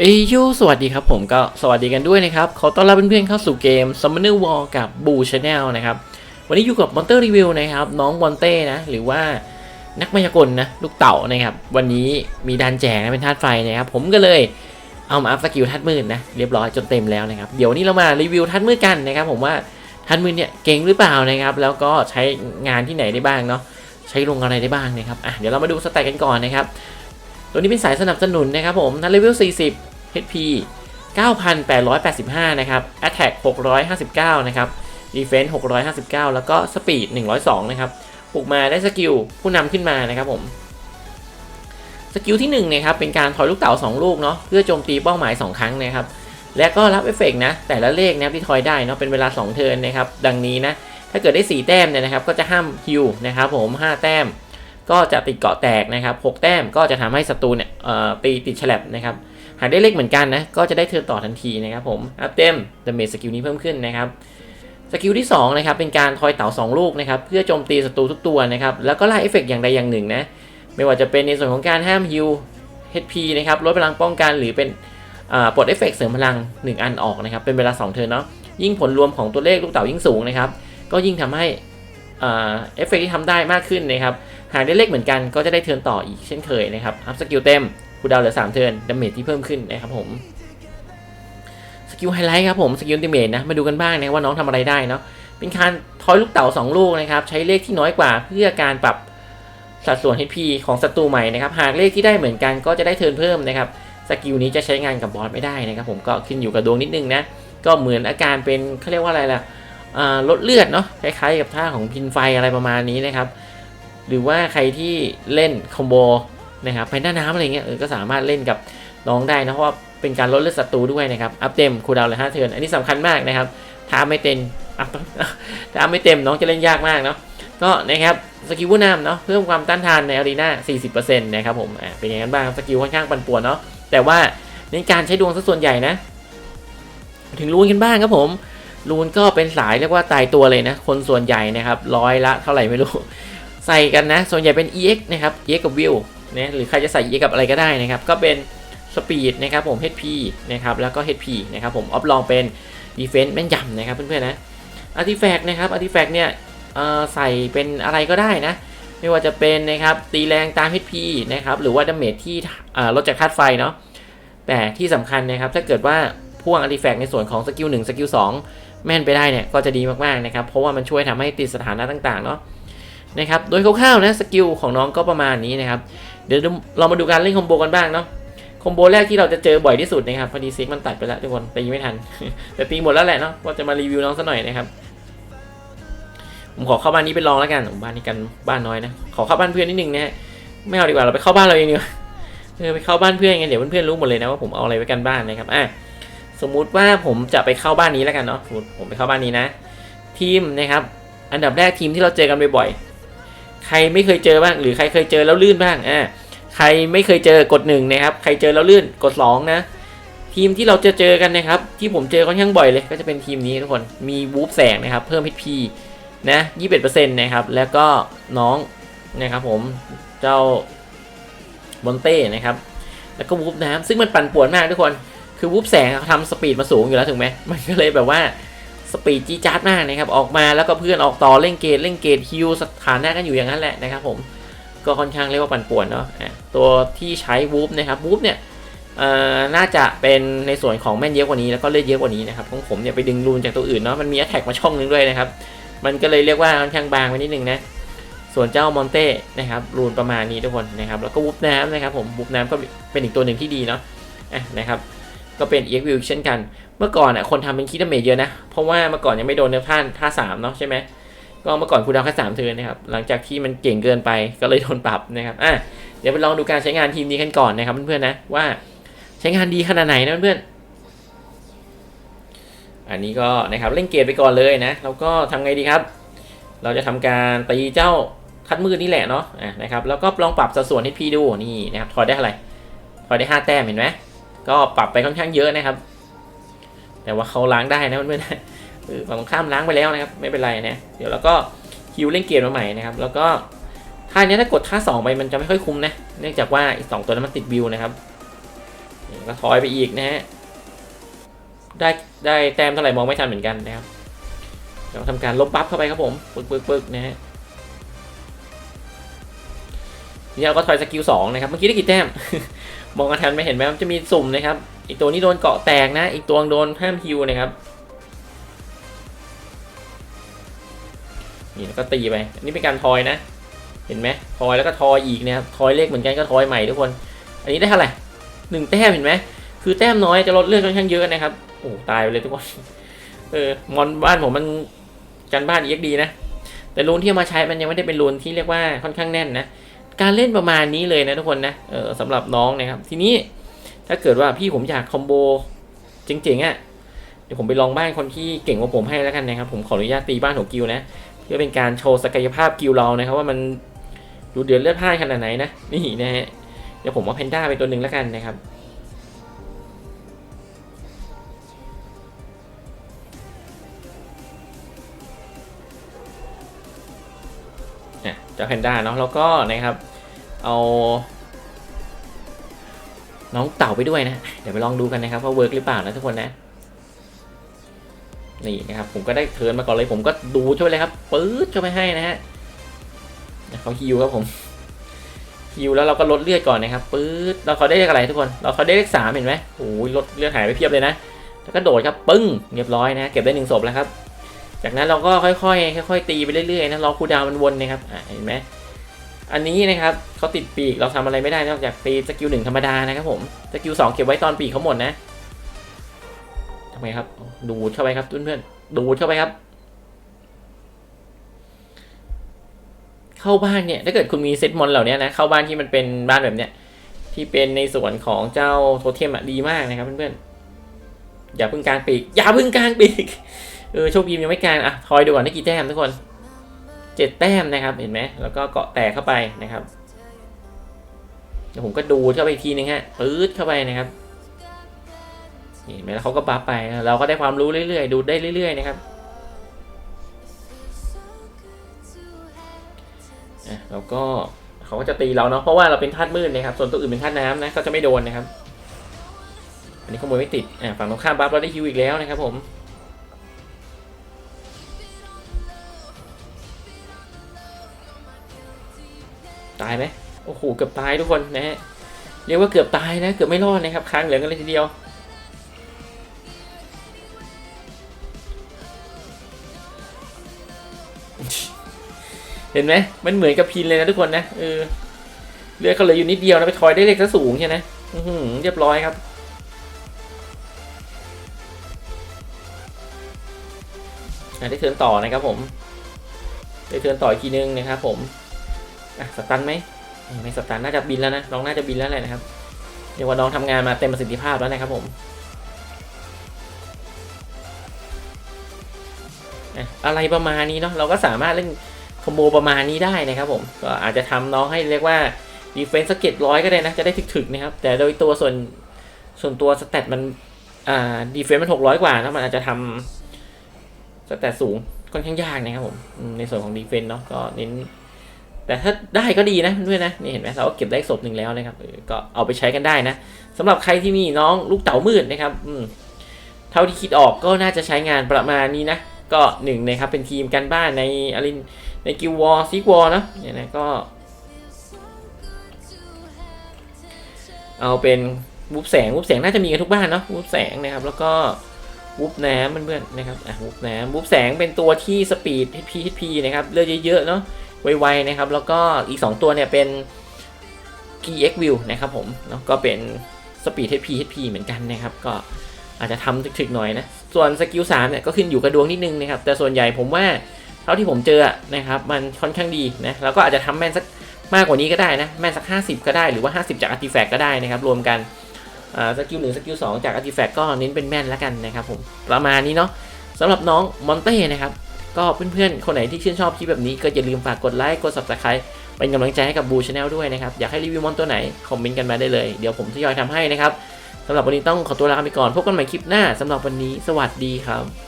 เอยโยสวัสดีครับผมก็สวัสดีกันด้วยนะครับ ขอต้อนรับเพื่อนๆเข้าสู่เกม Summoner War กับ Boo Channel นะครับ วันนี้อยู่กับ Monster Review นะครับ น้องบอนเต้นะ หรือว่านักมายากลนะ ลูกเต่านะครับ วันนี้มีดันแจกนะเป็นธาตุไฟนะครับ ผมก็เลยเอามาอัพสกิลธาตุมืดนะ เรียบร้อยจนเต็มแล้วนะครับ เดี๋ยวนนี้เรามารีวิวธาตุมืดกันนะครับ ผมว่าธาตุมืดเนี่ยเก่งหรือเปล่านะครับ แล้วก็ใช้งานที่ไหนได้บ้างเนาะใช้ลงอะไรได้บ้างนะครับอะเดี๋ยวเรามาดูสแต็กกันก่อนนะครับ ตัวนี้เป็นสายสนับสนุนนะครับผมทันเลเวล 40 HP 9,885 นะครับ Attack 659 นะครับ Defense 659 แล้วก็ Speed 102 นะครับปลุกมาได้สกิลผู้นำขึ้นมานะครับผม สกิลที่1นะครับเป็นการทอยลูกเต๋า2 ลูกเนาะเพื่อโจมตีเป้าหมาย 2 ครั้งนะครับ และก็รับเอฟเฟกต์นะ แต่ละเลขนะครับที่ทอยได้เนาะเป็นเวลา 2 เทิร์นนะครับ ดังนี้นะ ถ้าเกิดได้ 4 แต้มเนี่ยนะครับ ก็จะห้ามฮิวนะครับผม 5 แต้ม ก็จะติดเกาะแตกนะครับ6แต้มก็จะทำให้ศัตรูเนี่ยเอ่อตีติดฉลับนะครับหากได้เลขเหมือนกันนะก็จะได้เทิร์นต่อทันทีนะครับผมอัพเต็มดาเมจสกิลนี้เพิ่มขึ้นนะครับสกิลที่2นะครับเป็นการทอยเต่า2 ลูกนะครับเพื่อโจมตีศัตรูทุกตัวนะครับแล้วก็ไล่เอฟเฟกต์อย่างใดอย่างหนึ่งนะไม่ว่าจะเป็นในส่วนของการห้ามฮิว HP นะครับลดพลังป้องกันหรือเป็นปลดเอฟเฟกต์เสริมพลัง 1 อันออกนะครับเป็นเวลา 2 เทิร์นเนาะยิ่งผลรวมของตัวเลขลูกเต่ายิ่งสูงนะครับก็ยิ่งทำให้เอฟเฟกที่ทำได้มากขึ้นนะครับ หากได้เลขเหมือนกันก็จะได้เทิร์นต่ออีกเช่นเคยนะครับ อัพสกิลเต็มคูดาวเหลือ 3 เทิร์นดาเมจที่เพิ่มขึ้นนะครับผม สกิลไฮไลท์ครับผม สกิลดาเมจนะ มาดูกันบ้างนะว่าน้องทำอะไรได้เนาะ เป็นการทอยลูกเต๋า2 ลูกนะครับ ใช้เลขที่น้อยกว่าเพื่อการปรับสัดส่วน HP ของศัตรูใหม่นะครับ หากเลขที่ได้เหมือนกันก็จะได้เทิร์นเพิ่มนะครับ สกิลนี้จะใช้งานกับบอสไม่ได้นะครับ ผมก็ขึ้นอยู่กับดวงนิดนึงนะ ก็เหมือนอาการเป็นเขาเรียกว่าอะไรล่ะลดเลือดเนาะ คล้ายๆ กับท่าของพินไฟอะไรประมาณนี้นะครับ หรือว่าใครที่เล่นคอมโบนะครับไปหน้าน้ำอะไรเงี้ยเออก็สามารถเล่นกับน้องได้นะเพราะว่าเป็นการลดเลือดศัตรูด้วยนะครับ อัพเต็มคูดาวเลยห้าเทิร์นอันนี้สำคัญมากนะครับถ้าไม่เต็มอัพถ้าไม่เต็มน้องจะเล่นยากมากเนาะก็นะครับสกิลผู้นำเนาะเพิ่มความต้านทานในอารีนา40%นะครับผมอ่าเป็นอย่างนั้นบ้างสกิลค่อนข้างปั่นป่วนเนาะแต่ว่าในการใช้ดวงซะส่วนใหญ่นะ ถึงรูนกันบ้างครับผมรูนก็เป็นสายเรียกว่าตายตัวเลยนะ คนส่วนใหญ่นะครับร้อยละเท่าไหร่ไม่รู้ ใส่กันนะ ส่วนใหญ่เป็น EX นะครับ EX กับ Will นะหรือใครจะใส่ EX กับอะไรก็ได้นะครับ ก็เป็น Speed นะครับผม HP นะครับ แล้วก็ HP นะครับผม ออฟลองเป็น Defense แม่นยำนะครับเพื่อนๆนะ Artifact นะครับ Artifact เนี่ยใส่เป็นอะไรก็ได้นะ ไม่ว่าจะเป็นนะครับตีแรงตาม HP นะครับ หรือว่าดาเมจที่ลดจากธาตุไฟเนาะ แต่ที่สำคัญนะครับ ถ้าเกิดว่าพ่วง Artifact ในส่วนของสกิล1สกิล2แม่นไปได้เนี่ยก็จะดีมากๆนะครับ เพราะว่ามันช่วยทำให้ติดสถานะต่างๆเนาะ นะครับ โดยคร่าวๆนะสกิลของน้องก็ประมาณนี้นะครับ เดี๋ยวเรามาดูการเล่นคอมโบกันบ้างเนาะ คอมโบแรกที่เราจะเจอบ่อยที่สุดนะครับพอดีซิกมันตัดไปแล้วทุกคนตีไม่ทัน แต่ตีหมดแล้วแหละเนาะว่าจะมารีวิวน้องซะหน่อยนะครับ ผมขอเข้าบ้านนี้ไปลองแล้วกันบ้านนี้กันบ้านน้อยนะ ขอเข้าบ้านเพื่อนนิดนึงนะฮะ ไม่เอาดีกว่าเราไปเข้าบ้านเราเองดีกว่าเออไปเข้าบ้านเพื่อนไงเดี๋ยวเพื่อนๆรู้หมดเลยนะว่าผมเอาอะไรไว้กันบ้านนะครับอะสมมุติว่าผมจะไปเข้าบ้านนี้แล้วกันเนาะผมไปเข้าบ้านนี้นะ ทีมนะครับ อันดับแรกทีมที่เราเจอกันบ่อย ใครไม่เคยเจอบ้างหรือใครเคยเจอแล้วลื่นบ้างอ่าใครไม่เคยเจอกดหนึ่งนะครับใครเจอแล้วลื่นกดสองนะทีมที่เราจะเจอกันนะครับ ที่ผมเจอค่อนข้างบ่อยเลย ก็จะเป็นทีมนี้ทุกคนมีวูฟแสงนะครับ เพิ่ม HP นะ21%นะครับ แล้วก็น้องนะครับผมเจ้าบอนเต้นะครับ แล้วก็วูฟน้ำซึ่งมันปั่นป่วนมากทุกคน คือวูฟแสงเขาทำสปีดมาสูงอยู่แล้วถูกไหมมันก็เลยแบบว่า สปีดจีดจาดมากนะครับ ออกมาแล้วก็เพื่อนออกต่อเล่นเกตเล่นเกตฮิวสถานะกันอยู่อย่างนั้นแหละนะครับผมก็ค่อนข้างเรียกว่าปั่นป่วนเนาะตัวที่ใช้วูฟนะครับวูฟเนี่ยน่าจะเป็นในส่วนของแม่นเยอะกว่านี้แล้วก็เลือดเยอะกว่านี้นะครับของผมเนี่ยไปดึงรูนจากตัวอื่นเนาะมันมีแอตแทกมาช่องนึงด้วยนะครับ มันก็เลยเรียกว่าค่อนข้างบางไปนิดนึงนะส่วนเจ้ามอนเต้นะครับรูนประมาณนี้ทุกคนนะครับแล้วก็วูฟน้ำนะครับผมวูฟน้ำก็เป็นอีกตัวหนึ่งที่ดีเนาะนะครับ ก็เป็น EX View เช่นกัน เมื่อก่อนอะคนทำเป็นคิดเมจเยอะนะ เพราะว่าเมื่อก่อนยังไม่โดนเนื้อท่านท่าสามเนาะใช่ไหมก็เมื่อก่อนคูลดาวแค่สามเทินนะครับ หลังจากที่มันเก่งเกินไปก็เลยโดนปรับนะครับอะเดี๋ยวไปลองดูการใช้งานทีมนี้กันก่อนนะครับเพื่อนๆนะว่าใช้งานดีขนาดไหนนะเพื่อนอันนี้ก็นะครับเล่นเกมไปก่อนเลยนะแล้วก็ทำไงดีครับ เราจะทำการตีเจ้าคัดมือนี่แหละเนาะะนะครับแล้วก็ลองปรับสัดส่วนให้พี่ดูนี่นะครับถอยได้เท่าไหร่ถอยได้ห้าแต้มเห็นไหม ก็ปรับไปค่อนข้างเยอะนะครับ แต่ว่าเขาล้างได้นะเพื่อนๆฝั่งตรงข้ามล้างไปแล้วนะครับ ไม่เป็นไรนะเดี๋ยวเราก็ฮิวเล่นเกมมาใหม่นะครับ แล้วก็ท่านี้ถ้ากดท่าสองไปมันจะไม่ค่อยคุ้มนะ เนื่องจากว่าอีกสองตัวนั้นมันติดบิวนะครับก็ทอยไปอีกนะฮะได้ได้แต้มเท่าไหร่มองไม่ทันเหมือนกันนะครับเราทำการลบบัฟเข้าไปครับผมปึกปึกปึกนะฮะนี่เราก็ทอยสกิลสองนะครับ เมื่อกี้ได้กี่แต้ม มองกันทันไหมเห็นไหมมันจะมีสุ่มนะครับ อีกตัวนี้โดนเกาะแตกนะ อีกตัวโดนห้ามฮิวนะครับนี่แล้วก็ตีไปอันนี้เป็นการทอยนะ เห็นไหมทอยแล้วก็ทอยอีกนะครับทอยเลขเหมือนกันก็ทอยใหม่ทุกคน อันนี้ได้เท่าไหร่หนึ่งแต้มเห็นไหมคือแต้มน้อยจะลดเลือดค่อนข้างเยอะนะครับโอ้ตายไปเลยทุกคนเออมอนบ้านผมมันกันบ้านเอ็กดีนะแต่รูนที่มาใช้มันยังไม่ได้เป็นรูนที่เรียกว่าค่อนข้างแน่นนะ การเล่นประมาณนี้เลยนะทุกคนนะเออสำหรับน้องนะครับ ทีนี้ถ้าเกิดว่าพี่ผมอยากคอมโบเจ๋งๆอะ่ะเดี๋ยวผมไปลองบ้านคนที่เก่งกว่าผมให้แล้วกันนะครับ ผมขออนุญาตตีบ้านของกิวนะเพื่อเป็นการโชว์ศักยภาพกิวเรานะครับ ว่ามันดูเดือดเลือดพ่านขนาดไหนนะนี่นะฮะเดี๋ยวผมเอาเพนด้าไปตัวหนึ่งแล้วกันนะครับอะเจ้าแพนด้าเนาะแล้วก็นะครับ เอา น้องเต่าไปด้วยนะ เดี๋ยวไปลองดูกันนะครับว่าเวิร์กหรือเปล่านะทุกคนนะนี่นะครับผมก็ได้เทิร์นมาก่อนเลยผมก็ดูช่วยเลยครับปื๊ดเข้าไปให้นะฮะเขาฮิวครับผมฮิวแล้วเราก็ลดเลือดก่อนนะครับปื๊ดเราเขาได้เลขอะไรทุกคน เราเขาได้เลขสามเห็นไหมโอ้ยลดเลือดหายไปเพียบเลยนะแล้วก็โดดครับปึ้งเรียบร้อยนะเก็บได้หนึ่งศพแล้วครับ จากนั้นเราก็ค่อยๆค่อยๆตีไปเรื่อยๆนะรอคูดาวมันวนนะครับอะเห็นไหม อันนี้นะครับเขาติดปีกเราทำอะไรไม่ได้นอกจากตีสกิลหนึ่งธรรมดานะครับผมสกิลสองเก็บไว้ตอนปีกเขาหมดนะทำไมครับ ดูดเข้าไปครับเพื่อนๆดูดเข้าไปครับ เข้าบ้านเนี่ยถ้าเกิดคุณมีเซตมอนเหล่านี้นะเข้าบ้านที่มันเป็นบ้านแบบเนี้ยที่เป็นในส่วนของเจ้าโทเทมอะดีมากนะครับเพื่อนๆอย่าพึ่งกลางปีกอย่าพึ่งกลางปีกเออโชคดียังไม่กลางอะทอยดูก่อนได้กี่แต้มทุกคน เจ็ดแต้มนะครับเห็นไหมแล้วก็เกาะแตกเข้าไปนะครับเดี๋ยวผมก็ดูเข้าไปอีกทีนึงฮะปื๊ดเข้าไปนะครับเห็นไหมแล้วเขาก็บัฟไป เราก็ได้ความรู้เรื่อยๆ ดูได้เรื่อยๆนะครับอะแล้วก็เขาก็จะตีเราเนาะเพราะว่าเราเป็นธาตุมืดนะครับ ส่วนตัวอื่นเป็นธาตุน้ำนะก็จะไม่โดนนะครับ อันนี้ขโมยไม่ติดอะฝั่งตรงข้ามบัฟเราได้ฮิวอีกแล้วนะครับผมายไหมโอ้โหเกือบตายทุกคนนะฮะเรียกว่าเกือบตายนะเกือบไม่รอดนะครับค้างเหลืองกันเลยทีเดียวเห็นไหมมันเหมือนกับพินเลยนะทุกคนนะเออเลือดเขาเหลืออยู่นิดเดียวนะไปทอยได้เลขซะสูงใช่ไหมอือเรียบร้อยครับ ได้เทิร์นต่อนะครับผม ได้เทิร์นต่ออีกทีนึงนะครับผม อะสตันไหมไม่สตันน่าจะบินแล้วนะน้องน่าจะบินแล้วแหละนะครับเรียกว่าน้องทำงานมาเต็มประสิทธิภาพแล้วนะครับผมอะไรประมาณนี้เนาะเราก็สามารถเล่นคอมโบประมาณนี้ได้นะครับผมก็อาจจะทำน้องให้เรียกว่าดีเฟนส์สเก็ตร้อยก็ได้นะจะได้ถึกๆนะครับ แต่โดยตัวส่วนส่วนตัวสเตตมันอ่าดีเฟนส์มันหกร้อยกว่านะมันอาจจะทำสเตตสูงค่อนข้างยากนะครับผมอืมในส่วนของดีเฟนส์เนาะก็เน้น แต่ถ้าได้ก็ดีนะด้วยนะนี่เห็นไหมเราก็เก็บได้ศพหนึ่งแล้วนะครับก็เอาไปใช้กันได้นะสำหรับใครที่มีน้องลูกเต๋ามืดนะครับอืมเท่าที่คิดออกก็น่าจะใช้งานประมาณนี้นะก็หนึ่งนะครับเป็นทีมกันบ้านในอลินในกิววอร์ซิกวอร์นะเนี่ยนะก็ เอาเป็นวูบแสงวูบแสงน่าจะมีกันทุกบ้านเนาะวูบแสงนะครับ แล้วก็วูบน้ำเพื่อนๆนะครับอะวูบน้ำวูบแสงเป็นตัวที่สปีด HP HP นะครับเลือดเยอะๆเนาะ ไวๆนะครับ แล้วก็อีก 2 ตัวเนี่ยเป็น GX View นะครับผมเนาะก็เป็น Speed HP HP เหมือนกันนะครับ ก็อาจจะทำถึกๆหน่อยนะ ส่วนสกิล3เนี่ยก็ขึ้นอยู่กับดวงนิดนึงนะครับ แต่ส่วนใหญ่ผมว่าเท่าที่ผมเจอนะครับมันค่อนข้างดีนะ แล้วก็อาจจะทำแม่นสักมากกว่านี้ก็ได้นะ แม่นสัก 50 ก็ได้หรือว่า 50 จาก Artifact ก็ได้นะครับ รวมกันสกิลหนึ่งสกิลสองจาก Artifact ก็เน้นเป็นแม่นแล้วกันนะครับผมประมาณนี้เนาะสำหรับน้องมอนเต้นะครับ ก็เพื่อนๆ คนไหนที่ชื่นชอบคลิปแบบนี้ก็อย่าลืมฝากกดไลค์กด subscribe เป็นกำลังใจให้กับบูชาแนลด้วยนะครับ อยากให้รีวิวมอนตัวไหน คอมเมนต์กันมาได้เลย เดี๋ยวผมทยอยทำให้นะครับสำหรับวันนี้ต้องขอตัวลาไปก่อน พบกันใหม่คลิปหน้าสำหรับวันนี้ สวัสดีครับ